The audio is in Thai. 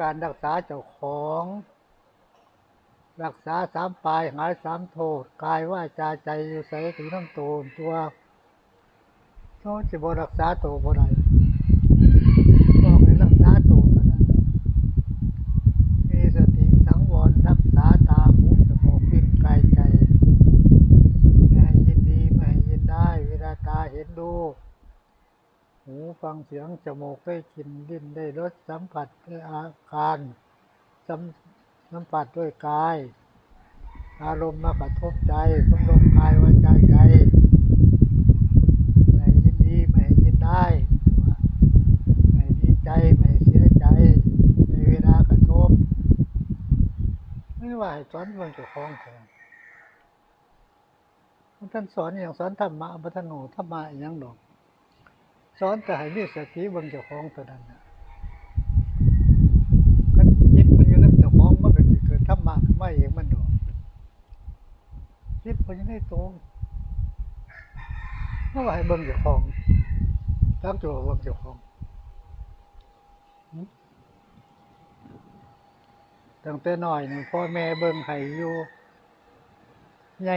การรักษาเจ้าของ รักษาสามปลายหายสามโทษกายว่าจาใจอยู่ใส่ถึงทั้งตัวตัวเขาจะบรักษาตัวบ่ได้ต้องให้รักษาตัวเท่านั้นมีสติสังวรรักษาตาหูจมูกลิ้นกายใจไม่ให้ยินดีไม่ให้ยินได้ เวลาตาเห็นดู หูฟังเสียง จมูกได้กลิ่นลิ้นได้รสสัมผัสด้วยอาการสัมสัมผัสด้วยกาย อารมณ์มากระทบใจสมรมกายวาจาใจไม่ยินดีไม่ยินได้ไม่ดีใจไม่เสียใจ ในเวลากระทบ ไม่ว่าให้สอนเรื่องเจ้าของเถอะท่านสอนอย่างสอนธรรมะพัฒโนธรรมะอย่างดอก สอนแต่ให้มีสติเบิ่งเจ้าของเท่านั้นนะคันจิตมันอยู่ในเจ้าของมันก็สิเกิดธรรมะขึ้นมาเองมันดอกจิตมันอยู่ในตัวเมื่อว่าให้เบิ่งเจ้าของตั้งตัวเบิ่งเจ้าของตั้งแต่น้อยนี่พ่อแม่เบิ่งให้อยู่ใหญ่